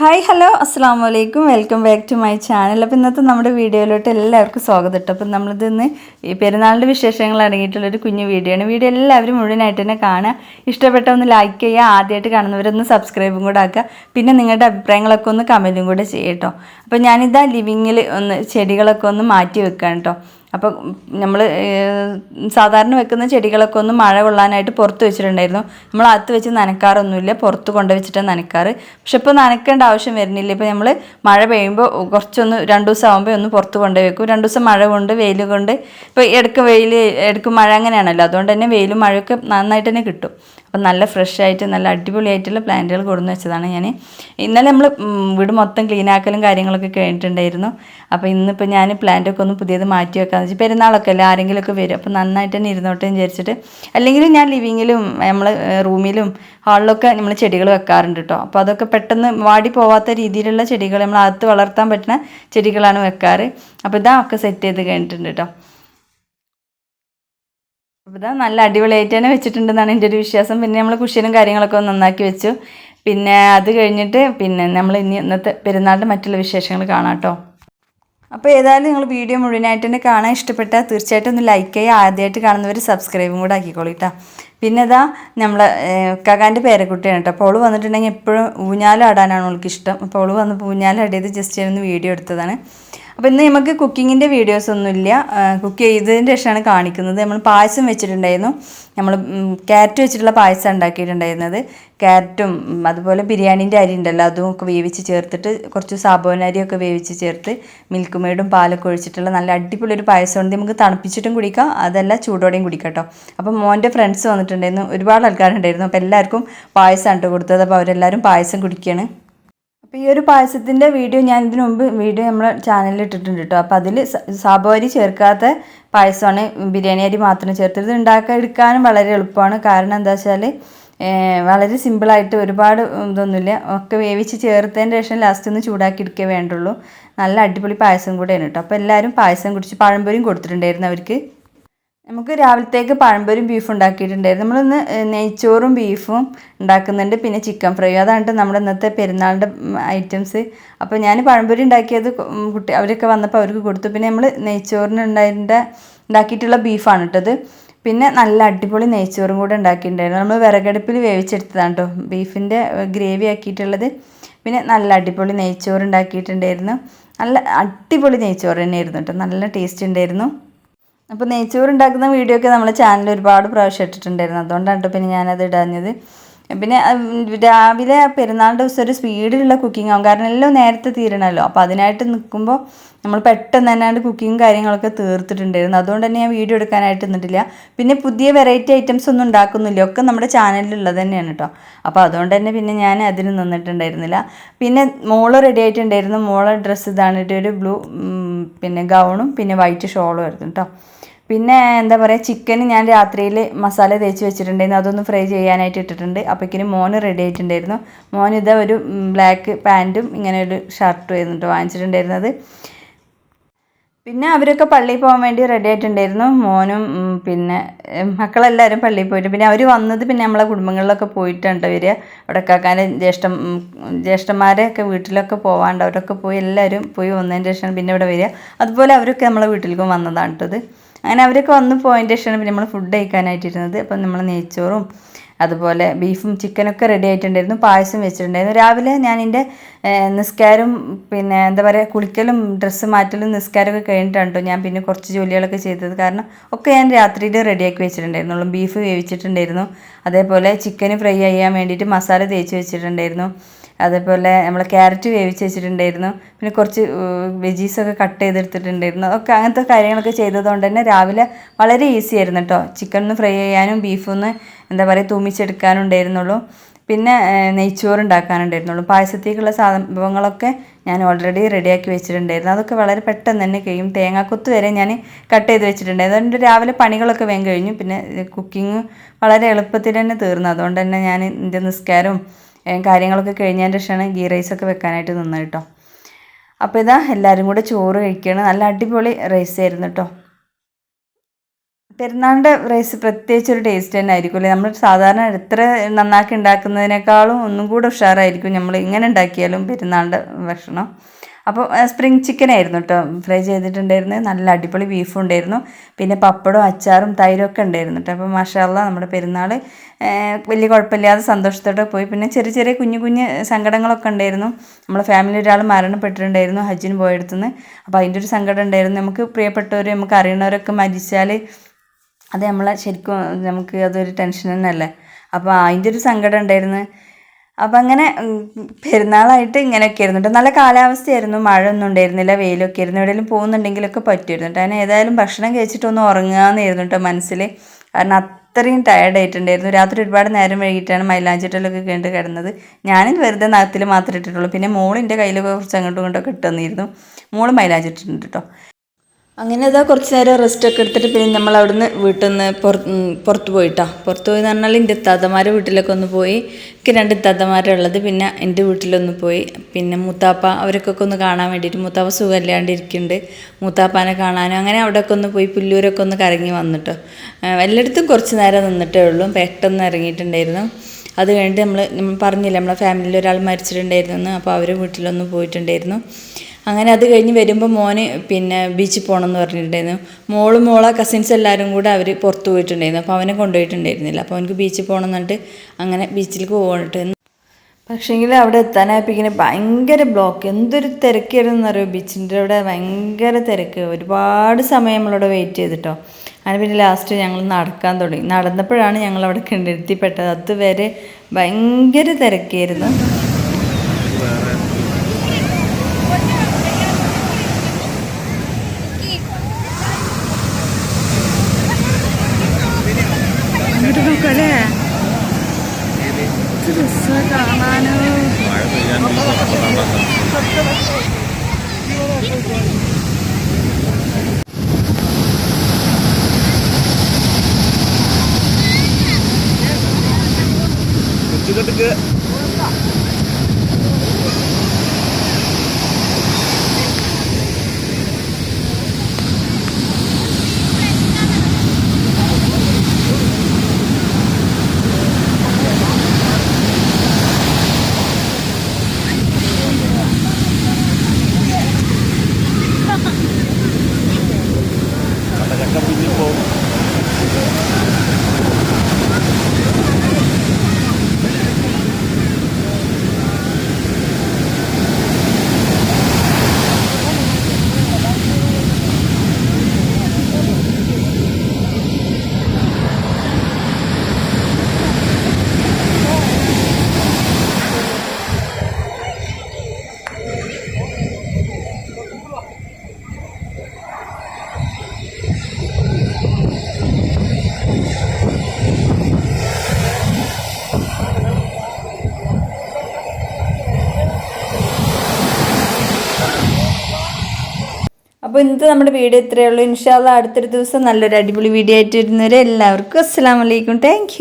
Hi hello അസ്സാം വലൈക്കും welcome back to my channel അപ്പോൾ ഇന്നത്തെ നമ്മുടെ വീഡിയോയിലോട്ട് എല്ലാവർക്കും സ്വാഗതം കേട്ടോ. അപ്പം നമ്മളിത് ഇന്ന് ഈ പെരുന്നാളിന്റെ വിശേഷങ്ങൾ അടങ്ങിയിട്ടുള്ളൊരു കുഞ്ഞു വീഡിയോ ആണ്. വീഡിയോ എല്ലാവരും മുഴുവനായിട്ട് തന്നെ കാണുക. ഇഷ്ടപ്പെട്ട ഒന്ന് ലൈക്ക് ചെയ്യുക. ആദ്യമായിട്ട് കാണുന്നവരൊന്ന് സബ്സ്ക്രൈബും കൂടെ ആക്കുക. പിന്നെ നിങ്ങളുടെ അഭിപ്രായങ്ങളൊക്കെ ഒന്ന് കമന്റും കൂടെ ചെയ്യട്ടോ അപ്പോൾ ഞാനിതാ ലിവിങ്ങിൽ ഒന്ന് ചെടികളൊക്കെ ഒന്ന് മാറ്റി വെക്കാം കേട്ടോ. അപ്പോൾ നമ്മൾ സാധാരണ വെക്കുന്ന ചെടികളൊക്കെ ഒന്ന് മഴ കൊള്ളാനായിട്ട് പുറത്ത് വെച്ചിട്ടുണ്ടായിരുന്നു. നമ്മൾ അകത്ത് വെച്ച് നനക്കാറൊന്നുമില്ല പുറത്ത് കൊണ്ട് വെച്ചിട്ടാണ് നനക്കാറ്. പക്ഷെ ഇപ്പോൾ നനക്കേണ്ട ആവശ്യം വരുന്നില്ല. ഇപ്പോൾ നമ്മൾ മഴ പെയ്യുമ്പോൾ കുറച്ചൊന്ന് രണ്ട് ദിവസം ആകുമ്പോൾ ഒന്ന് പുറത്ത് കൊണ്ടുപോയി വെക്കും. രണ്ട് ദിവസം മഴ കൊണ്ട് വെയിൽ കൊണ്ട്. ഇപ്പോൾ ഇടയ്ക്ക് വെയിൽ ഇടയ്ക്ക് മഴ അങ്ങനെയാണല്ലോ. അതുകൊണ്ട് തന്നെ വെയിലും മഴയൊക്കെ നന്നായിട്ട് തന്നെ കിട്ടും. അപ്പം നല്ല ഫ്രഷ് ആയിട്ട് നല്ല അടിപൊളിയായിട്ടുള്ള പ്ലാന്റുകൾ കൊടുന്ന് വെച്ചതാണ് ഞാൻ. ഇന്നലെ നമ്മൾ വീട് മൊത്തം ക്ലീൻ ആക്കലും കാര്യങ്ങളൊക്കെ കഴിഞ്ഞിട്ടുണ്ടായിരുന്നു. അപ്പോൾ ഇന്നിപ്പോൾ ഞാൻ പ്ലാന്റൊക്കെ ഒന്ന് പുതിയത് മാറ്റി വെക്കാന്ന് വെച്ചാൽ പെരുന്നാളൊക്കെ അല്ലേ ആരെങ്കിലുമൊക്കെ വരും. അപ്പോൾ നന്നായിട്ട് തന്നെ ഇരുന്നോട്ടെ വിചാരിച്ചിട്ട്. അല്ലെങ്കിൽ ഞാൻ ലിവിങ്ങിലും നമ്മൾ റൂമിലും ഹാളിലൊക്കെ നമ്മൾ ചെടികൾ വെക്കാറുണ്ട് കേട്ടോ. അപ്പോൾ അതൊക്കെ പെട്ടെന്ന് വാടി പോവാത്ത രീതിയിലുള്ള ചെടികൾ നമ്മൾ അകത്ത് വളർത്താൻ പറ്റുന്ന ചെടികളാണ് വെക്കാറ്. അപ്പോൾ ഇതാ ഒക്കെ സെറ്റ് ചെയ്ത് കഴിഞ്ഞിട്ടുണ്ട് കേട്ടോ. ഇതാ നല്ല അടിപൊളിയായിട്ട് തന്നെ വെച്ചിട്ടുണ്ടെന്നാണ് എന്റെ ഒരു വിശ്വാസം. പിന്നെ നമ്മൾ കുഷ്യനും കാര്യങ്ങളൊക്കെ നന്നാക്കി വെച്ചു. പിന്നെ അത് കഴിഞ്ഞിട്ട് പിന്നെ നമ്മൾ ഇനി ഇന്നത്തെ പെരുന്നാളിന്റെ മറ്റുള്ള വിശേഷങ്ങൾ കാണാം കേട്ടോ. അപ്പോൾ ഏതായാലും നിങ്ങൾ വീഡിയോ മുഴുവനായിട്ട് തന്നെ കാണാൻ ഇഷ്ടപ്പെട്ടാൽ തീർച്ചയായിട്ടും ഒന്ന് ലൈക്ക് ചെയ്യുക. ആദ്യമായിട്ട് കാണുന്നവർ സബ്സ്ക്രൈബും കൂടെ ആക്കിക്കോളിട്ടാ പിന്നെ ഇതാ നമ്മളെ കകാന്റെ പേരക്കുട്ടിയാണ് കേട്ടോ. അപ്പോൾ അവൾ വന്നിട്ടുണ്ടെങ്കിൽ എപ്പോഴും ഊഞ്ഞാലാടാനാണ് അവൾക്ക് ഇഷ്ടം അപ്പോൾ അവൾ വന്നപ്പോൾ ഊഞ്ഞാലാടിയത് ജസ്റ്റ് ഒന്ന് വീഡിയോ എടുത്തതാണ്. അപ്പോൾ ഇന്ന് നമുക്ക് കുക്കിങ്ങിന്റെ വീഡിയോസ് ഒന്നുമില്ല കുക്ക് ചെയ്തതിന്റെ ശേഷമാണ് കാണിക്കുന്നത്. നമ്മൾ പായസം വെച്ചിട്ടുണ്ടായിരുന്നു. നമ്മൾ ക്യാരറ്റ് വെച്ചിട്ടുള്ള പായസം ഉണ്ടാക്കിയിട്ടുണ്ടായിരുന്നത്. ക്യാരറ്റും അതുപോലെ ബിരിയാണീന്റെ അരി ഉണ്ടല്ലോ അതും ഒക്കെ വേവിച്ച് ചേർത്തിട്ട് കുറച്ച് സാബോന അരിയൊക്കെ വേവിച്ച് ചേർത്ത് മിൽക്ക് മെയ്ഡും പാലൊക്കെ ഒഴിച്ചിട്ടുള്ള നല്ല അടിപൊളി ഒരു പായസം ഉണ്ട്. നമുക്ക് തണുപ്പിച്ചിട്ടും കുടിക്കാം അതല്ല ചൂടോടെയും കുടിക്കാം കേട്ടോ. അപ്പോൾ മോന്റെ ഫ്രണ്ട്സ് വന്നിട്ടുണ്ടായിരുന്നു. ഒരുപാട് ആൾക്കാരുണ്ടായിരുന്നു. അപ്പോൾ എല്ലാവർക്കും പായസം ആണ് കൊടുത്തത്. അപ്പോൾ അവരെല്ലാവരും പായസം കുടിക്കുകയാണ് അപ്പോൾ ഈ ഒരു പായസത്തിന്റെ വീഡിയോ ഞാൻ ഇതിനു മുമ്പ് വീഡിയോ നമ്മുടെ ചാനലിൽ ഇട്ടിട്ടുണ്ട് കേട്ടോ അപ്പോൾ അതിൽ സാബോ അരി ചേർക്കാത്ത പായസമാണ്. ബിരിയാണി അരി മാത്രം ചേർത്തത് ഇത് ഉണ്ടാക്കാൻ എടുക്കാനും വളരെ എളുപ്പമാണ്. കാരണം എന്താ വെച്ചാൽ വളരെ സിമ്പിളായിട്ട് ഒരുപാട് ഇതൊന്നുമില്ല. ഒക്കെ വേവിച്ച് ചേർത്തതിന് ശേഷം ലാസ്റ്റ് ഒന്ന് ചൂടാക്കി എടുക്കേ വേണ്ടുള്ളൂ. നല്ല അടിപൊളി പായസം കൂടെയാണ് കേട്ടോ അപ്പോൾ എല്ലാവരും പായസം കുടിച്ച് പഴംപൊരിയും കൊടുത്തിട്ടുണ്ടായിരുന്നു അവർക്ക്. നമുക്ക് രാവിലത്തേക്ക് പഴംപൊരും ബീഫും ഉണ്ടാക്കിയിട്ടുണ്ടായിരുന്നു. നമ്മളിന്ന് നെയ്ച്ചോറും ബീഫും ഉണ്ടാക്കുന്നുണ്ട്. പിന്നെ ചിക്കൻ ഫ്രൈ അതാണ് നമ്മുടെ ഇന്നത്തെ പെരുന്നാളിന്റെ ഐറ്റംസ് അപ്പോൾ ഞാൻ പഴംപൊരി ഉണ്ടാക്കിയത് കുട്ടി അവരൊക്കെ വന്നപ്പോൾ അവർക്ക് കൊടുത്തു. പിന്നെ നമ്മൾ നെയ്ച്ചോറിന് ഉണ്ടായിരുന്ന ഉണ്ടാക്കിയിട്ടുള്ള ബീഫാണ് ഇട്ടത്. പിന്നെ നല്ല അടിപൊളി നെയ്ച്ചോറും കൂടെ ഉണ്ടാക്കിയിട്ടുണ്ടായിരുന്നു. നമ്മൾ വിറകടുപ്പിൽ വേവിച്ചെടുത്തതാണ് കേട്ടോ ബീഫിന്റെ ഗ്രേവി ആക്കിയിട്ടുള്ളത്. പിന്നെ നല്ല അടിപൊളി നെയ്ച്ചോറ് ഉണ്ടാക്കിയിട്ടുണ്ടായിരുന്നു. നല്ല അടിപൊളി നെയ്ച്ചോറ് തന്നെയായിരുന്നു കേട്ടോ നല്ല ടേസ്റ്റ് ഉണ്ടായിരുന്നു. അപ്പോൾ നെയ്ച്ചോറ് ഉണ്ടാക്കുന്ന വീഡിയോ ഒക്കെ നമ്മളെ ചാനലിൽ ഒരുപാട് പ്രാവശ്യം ഇട്ടിട്ടുണ്ടായിരുന്നു. അതുകൊണ്ടാണ് പിന്നെ ഞാനത് ഇടാഞ്ഞത്. പിന്നെ രാവിലെ പെരുന്നാൾ ദിവസം ഒരു സ്പീഡിലുള്ള കുക്കിംഗ് ആവും. കാരണം എല്ലാം നേരത്തെ തീരണമല്ലോ അപ്പോൾ അതിനായിട്ട് നിൽക്കുമ്പോൾ നമ്മൾ പെട്ടെന്ന് തന്നെ കുക്കിങ്ങും കാര്യങ്ങളൊക്കെ തീർത്തിട്ടുണ്ടായിരുന്നു. അതുകൊണ്ട് തന്നെ ഞാൻ വീഡിയോ എടുക്കാനായിട്ട് നിന്നിട്ടില്ല. പിന്നെ പുതിയ വെറൈറ്റി ഐറ്റംസ് ഒന്നും ഉണ്ടാക്കുന്നില്ല. ഒക്കെ നമ്മുടെ ചാനലിലുള്ളത് തന്നെയാണ് കേട്ടോ അപ്പോൾ അതുകൊണ്ട് തന്നെ പിന്നെ ഞാൻ അതിന് നിന്നിട്ടുണ്ടായിരുന്നില്ല. പിന്നെ മോൾ റെഡി ആയിട്ടുണ്ടായിരുന്നു. മോളെ ഡ്രസ്സ് ഇതാണ് ഒരു ബ്ലൂ പിന്നെ ഗൗണും പിന്നെ വൈറ്റ് ഷോളും ആയിരുന്നു കേട്ടോ പിന്നെ എന്താ പറയുക ചിക്കൻ ഞാൻ രാത്രിയിൽ മസാല തേച്ച് വെച്ചിട്ടുണ്ടായിരുന്നു. അതൊന്ന് ഫ്രൈ ചെയ്യാനായിട്ട് ഇട്ടിട്ടുണ്ട്. അപ്പോഴേക്കിന് മോന് റെഡി ആയിട്ടുണ്ടായിരുന്നു. മോൻ ഇതാ ഒരു ബ്ലാക്ക് പാന്റും ഇങ്ങനെ ഒരു ഷർട്ടും ആയിരുന്നു വാങ്ങിച്ചിട്ടുണ്ടായിരുന്നത്. പിന്നെ അവരൊക്കെ പള്ളിയിൽ പോകാൻ വേണ്ടി റെഡി ആയിട്ടുണ്ടായിരുന്നു. മോനും പിന്നെ മക്കളെല്ലാവരും പള്ളിയിൽ പോയിട്ട്. പിന്നെ അവർ വന്നത് പിന്നെ നമ്മളെ കുടുംബങ്ങളിലൊക്കെ പോയിട്ടുണ്ട് വരിക. അവിടെ കാക്കാന്റെ ജ്യേഷ്ഠം ജ്യേഷ്ഠന്മാരെയൊക്കെ വീട്ടിലൊക്കെ പോകാണ്ട് അവരൊക്കെ പോയി എല്ലാവരും പോയി വന്നതിന് ശേഷം പിന്നെ ഇവിടെ വരിക. അതുപോലെ അവരൊക്കെ നമ്മളെ വീട്ടിലേക്കും വന്നതാണ് കേട്ടത് അങ്ങനെ അവരൊക്കെ വന്ന് പോയിന്റെ ശേഷമാണ് നമ്മൾ ഫുഡ് കഴിക്കാനായിട്ടിരുന്നത്. അപ്പം നമ്മൾ നെയ്ച്ചോറും അതുപോലെ ബീഫും ചിക്കനൊക്കെ റെഡി ആയിട്ടുണ്ടായിരുന്നു. പായസം വെച്ചിട്ടുണ്ടായിരുന്നു. രാവിലെ ഞാൻ എന്റെ നിസ്കാരം പിന്നെ എന്താ പറയുക കുളിക്കലും ഡ്രസ്സ് മാറ്റലും നിസ്കാരമൊക്കെ കഴിഞ്ഞിട്ടാണ് ഞാൻ പിന്നെ കുറച്ച് ജോലികളൊക്കെ ചെയ്തത്. കാരണം ഒക്കെ ഞാൻ രാത്രിയിൽ റെഡിയാക്കി വെച്ചിട്ടുണ്ടായിരുന്നുള്ളൂ. ബീഫ് വേവിച്ചിട്ടുണ്ടായിരുന്നു. അതേപോലെ ചിക്കൻ ഫ്രൈ ചെയ്യാൻ വേണ്ടിയിട്ട് മസാല തേച്ച് വെച്ചിട്ടുണ്ടായിരുന്നു. അതേപോലെ നമ്മൾ ക്യാരറ്റ് വേവിച്ച് വെച്ചിട്ടുണ്ടായിരുന്നു. പിന്നെ കുറച്ച് വെജീസൊക്കെ കട്ട് ചെയ്തെടുത്തിട്ടുണ്ടായിരുന്നു. ഒക്കെ അങ്ങനത്തെ കാര്യങ്ങളൊക്കെ ചെയ്തതുകൊണ്ട് തന്നെ രാവിലെ വളരെ ഈസി ആയിരുന്നു കേട്ടോ ചിക്കൻ ഒന്ന് ഫ്രൈ ചെയ്യാനും ബീഫൊന്ന് എന്താ പറയുക തൂമിച്ചെടുക്കാനും ഉണ്ടായിരുന്നുള്ളൂ പിന്നെ നെയ്ച്ചോറ് ഉണ്ടാക്കാനുണ്ടായിരുന്നുള്ളൂ പായസത്തേക്കുള്ള സംഭവങ്ങളൊക്കെ ഞാൻ ഓൾറെഡി റെഡിയാക്കി വെച്ചിട്ടുണ്ടായിരുന്നു. അതൊക്കെ വളരെ പെട്ടെന്ന് തന്നെ കഴിയും. തേങ്ങാക്കൊത്ത് വരെ ഞാൻ കട്ട് ചെയ്ത് വെച്ചിട്ടുണ്ടായിരുന്നു. അതുകൊണ്ട് രാവിലെ പണികളൊക്കെ വേഗം കഴിഞ്ഞു. പിന്നെ കുക്കിംഗ് വളരെ എളുപ്പത്തിൽ തന്നെ തീർന്നു. അതുകൊണ്ട് തന്നെ ഞാൻ എന്റെ നിസ്കാരവും കാര്യങ്ങളൊക്കെ കഴിഞ്ഞതിന്റെ ശേഷമാണ് ഗീ റൈസൊക്കെ വെക്കാനായിട്ട് നിന്നത് കേട്ടോ. അപ്പോൾ ഇതാ എല്ലാവരും കൂടെ ചോറ് കഴിക്കുകയാണ് നല്ല അടിപൊളി റൈസ് ആയിരുന്നു കേട്ടോ. പെരുന്നാളിന്റെ റൈസ് പ്രത്യേകിച്ച് ഒരു ടേസ്റ്റ് തന്നെ ആയിരിക്കും അല്ലേ നമ്മൾ സാധാരണ എത്ര നന്നാക്കി ഉണ്ടാക്കുന്നതിനേക്കാളും ഒന്നും കൂടെ ഉഷാറായിരിക്കും നമ്മൾ ഇങ്ങനെ ഉണ്ടാക്കിയാലും പെരുന്നാളിന്റെ ഭക്ഷണം. അപ്പോൾ സ്പ്രിങ് ചിക്കൻ ആയിരുന്നു കേട്ടോ ഫ്രൈ ചെയ്തിട്ടുണ്ടായിരുന്നു. നല്ല അടിപൊളി ബീഫും ഉണ്ടായിരുന്നു. പിന്നെ പപ്പടവും അച്ചാറും തൈരും ഒക്കെ ഉണ്ടായിരുന്നു കേട്ടോ അപ്പോൾ മഷാല്ല നമ്മുടെ പെരുന്നാൾ വലിയ കുഴപ്പമില്ലാതെ സന്തോഷത്തോടെ പോയി. പിന്നെ ചെറിയ ചെറിയ കുഞ്ഞു കുഞ്ഞ് സങ്കടങ്ങളൊക്കെ ഉണ്ടായിരുന്നു. നമ്മളെ ഫാമിലി ഒരാൾ മരണപ്പെട്ടിട്ടുണ്ടായിരുന്നു ഹജ്ജിന് പോയടുത്തുനിന്ന് അപ്പോൾ അതിന്റെ ഒരു സങ്കടം ഉണ്ടായിരുന്നു. നമുക്ക് പ്രിയപ്പെട്ടവർ നമുക്ക് അറിയണവരൊക്കെ മരിച്ചാൽ അത് നമ്മളെ ശരിക്കും നമുക്ക് അതൊരു ടെൻഷൻ തന്നെയല്ലേ? അപ്പോൾ അതിന്റെ ഒരു സങ്കടം ഉണ്ടായിരുന്നു. അപ്പം അങ്ങനെ പെരുന്നാളായിട്ട് ഇങ്ങനെയൊക്കെ ആയിരുന്നു കേട്ടോ നല്ല കാലാവസ്ഥയായിരുന്നു. മഴ ഒന്നും ഉണ്ടായിരുന്നില്ല വെയിലൊക്കെ ആയിരുന്നു. എവിടെയെങ്കിലും പോകുന്നുണ്ടെങ്കിലൊക്കെ പറ്റുമായിരുന്നു കേട്ടോ അതിന് ഏതായാലും ഭക്ഷണം കഴിച്ചിട്ടൊന്ന് ഉറങ്ങാമെന്നായിരുന്നു കേട്ടോ മനസ്സിൽ കാരണം അത്രയും ടയർഡായിട്ടുണ്ടായിരുന്നു രാത്രി ഒരുപാട് നേരം വൈകിട്ടാണ് മൈലാഞ്ചിട്ടലൊക്കെ കണ്ട് കിടന്നത്. ഞാനും വെറുതെ നഖത്തിൽ മാത്രമേ ഇട്ടിട്ടുള്ളൂ. പിന്നെ മോളിന്റെ കയ്യിലൊക്കെ കുറച്ച് അങ്ങോട്ടും ഇങ്ങോട്ടൊക്കെ ഇട്ടുതന്നിരുന്നു മോൾ മൈലാഞ്ചിട്ടിട്ടുണ്ട് കേട്ടോ അങ്ങനെ ഇതാ കുറച്ച് നേരം റെസ്റ്റ് ഒക്കെ എടുത്തിട്ട് പിന്നെ നമ്മൾ അവിടുന്ന് വീട്ടിൽ നിന്ന് പുറത്ത് പോയിട്ടാ. പുറത്ത് പോയി എന്ന് പറഞ്ഞാൽ എന്റെ ഇത്താത്തമാരെ വീട്ടിലൊക്കെ ഒന്ന് പോയി. എനിക്ക് രണ്ട് ഇത്താത്തമാരുള്ളത് പിന്നെ എന്റെ വീട്ടിലൊന്ന് പോയി. പിന്നെ മൂത്താപ്പ അവരൊക്കെ ഒന്ന് കാണാൻ വേണ്ടിയിട്ട് മൂത്താപ്പ സുഖമില്ലാണ്ട് ഇരിക്കുന്നുണ്ട് മൂത്താപ്പാനെ കാണാനും അങ്ങനെ അവിടെയൊക്കെ ഒന്ന് പോയി പുല്ലൂരൊക്കെ ഒന്ന് കറങ്ങി വന്നിട്ടോ. എല്ലായിടത്തും കുറച്ച് നേരം നിന്നിട്ടേ ഉള്ളൂ. പെട്ടെന്ന് ഇറങ്ങിയിട്ടുണ്ടായിരുന്നു. അത് കഴിഞ്ഞിട്ട് നമ്മൾ നമ്മൾ പറഞ്ഞില്ല നമ്മളെ ഫാമിലിയിൽ ഒരാൾ മരിച്ചിട്ടുണ്ടായിരുന്നു അപ്പോൾ അവർ വീട്ടിലൊന്ന് പോയിട്ടുണ്ടായിരുന്നു. അങ്ങനെ അത് കഴിഞ്ഞ് വരുമ്പോൾ മോന് പിന്നെ ബീച്ചിൽ പോകണം എന്ന് പറഞ്ഞിട്ടുണ്ടായിരുന്നു. മോളും മോളെ കസിൻസ് എല്ലാവരും കൂടെ അവർ പുറത്ത് പോയിട്ടുണ്ടായിരുന്നു. അപ്പോൾ അവനെ കൊണ്ടുപോയിട്ടുണ്ടായിരുന്നില്ല. അപ്പോൾ അവനക്ക് ബീച്ചിൽ പോകണം എന്നിട്ട് അങ്ങനെ ബീച്ചിലേക്ക് പോകണിട്ട് പക്ഷേങ്കിൽ അവിടെ എത്താനായപ്പിങ്ങനെ ഭയങ്കര ബ്ലോക്ക് എന്തൊരു തിരക്കായിരുന്നു അറിയോ ബീച്ചിന്റെ അവിടെ? ഭയങ്കര തിരക്ക്. ഒരുപാട് സമയം നമ്മളവിടെ വെയിറ്റ് ചെയ്തിട്ടോ. അങ്ങനെ പിന്നെ ലാസ്റ്റ് ഞങ്ങൾ നടക്കാൻ തുടങ്ങി. നടന്നപ്പോഴാണ് ഞങ്ങൾ അവിടെ കണ്ടെത്തിപ്പെട്ടത് അതുവരെ ഭയങ്കര തിരക്കായിരുന്നു. ഇങ്ങോട്ട് നോക്കല്ലേ കാണാനോ ചുറ്റുകെട്ടിക്ക് അപ്പോൾ ഇന്നത്തെ നമ്മുടെ വീഡിയോ ഇത്രയേ ഉള്ളൂ. ഇൻഷാല്ല അടുത്തൊരു ദിവസം നല്ലൊരു അടിപൊളി വീഡിയോ ആയിട്ട് വരുന്നവരെ എല്ലാവർക്കും അസ്സാം വലൈക്കും താങ്ക്